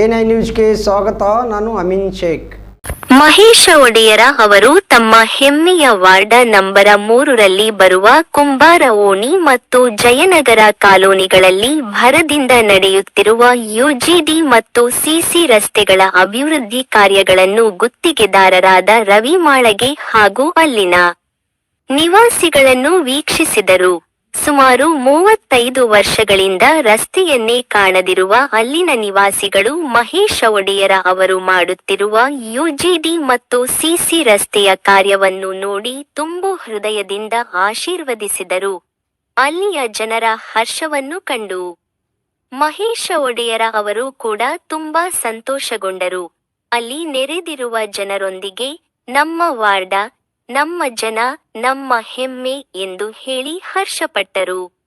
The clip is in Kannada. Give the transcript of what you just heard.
ಎನ್ ಐ ನ್ಯೂಸ್ಗೆ ಸ್ವಾಗತ, ನಾನು ಅಮಿನ್ ಶೇಖ್. ಮಹೇಶ ಒಡೆಯರ ಅವರು ತಮ್ಮ ಹೆಮ್ಮೆಯ ವಾರ್ಡ ನಂಬರ ಮೂರರಲ್ಲಿ ಬರುವ ಕುಂಬಾರ ಓಣಿ ಮತ್ತು ಜಯನಗರ ಕಾಲೋನಿಗಳಲ್ಲಿ ಭರದಿಂದ ನಡೆಯುತ್ತಿರುವ ಯುಜಿಡಿ ಮತ್ತು ಸಿಸಿ ರಸ್ತೆಗಳ ಅಭಿವೃದ್ಧಿ ಕಾರ್ಯಗಳನ್ನು ಗುತ್ತಿಗೆದಾರರಾದ ರವಿ ಮಾಳಗೆ ಹಾಗೂ ಅಲ್ಲಿನ ನಿವಾಸಿಗಳನ್ನು ವೀಕ್ಷಿಸಿದರು. ಸುಮಾರು ಮೂವತ್ತೈದು ವರ್ಷಗಳಿಂದ ರಸ್ತೆಯನ್ನೇ ಕಾಣದಿರುವ ಅಲ್ಲಿನ ನಿವಾಸಿಗಳು ಮಹೇಶ ಒಡೆಯರ ಅವರು ಮಾಡುತ್ತಿರುವ ಯುಜಿಡಿ ಮತ್ತು ಸಿಸಿ ರಸ್ತೆಯ ಕಾರ್ಯವನ್ನು ನೋಡಿ ತುಂಬು ಹೃದಯದಿಂದ ಆಶೀರ್ವದಿಸಿದರು. ಅಲ್ಲಿಯ ಜನರ ಹರ್ಷವನ್ನು ಕಂಡು ಮಹೇಶ ಒಡೆಯರ ಅವರು ಕೂಡ ತುಂಬಾ ಸಂತೋಷಗೊಂಡರು. ಅಲ್ಲಿ ನೆರೆದಿರುವ ಜನರೊಂದಿಗೆ ನಮ್ಮ ವಾರ್ಡ ನಮ್ಮ ಜನ ನಮ್ಮ ಹೆಮ್ಮೆ ಎಂದು ಹೇಳಿ ಹರ್ಷಪಟ್ಟರು.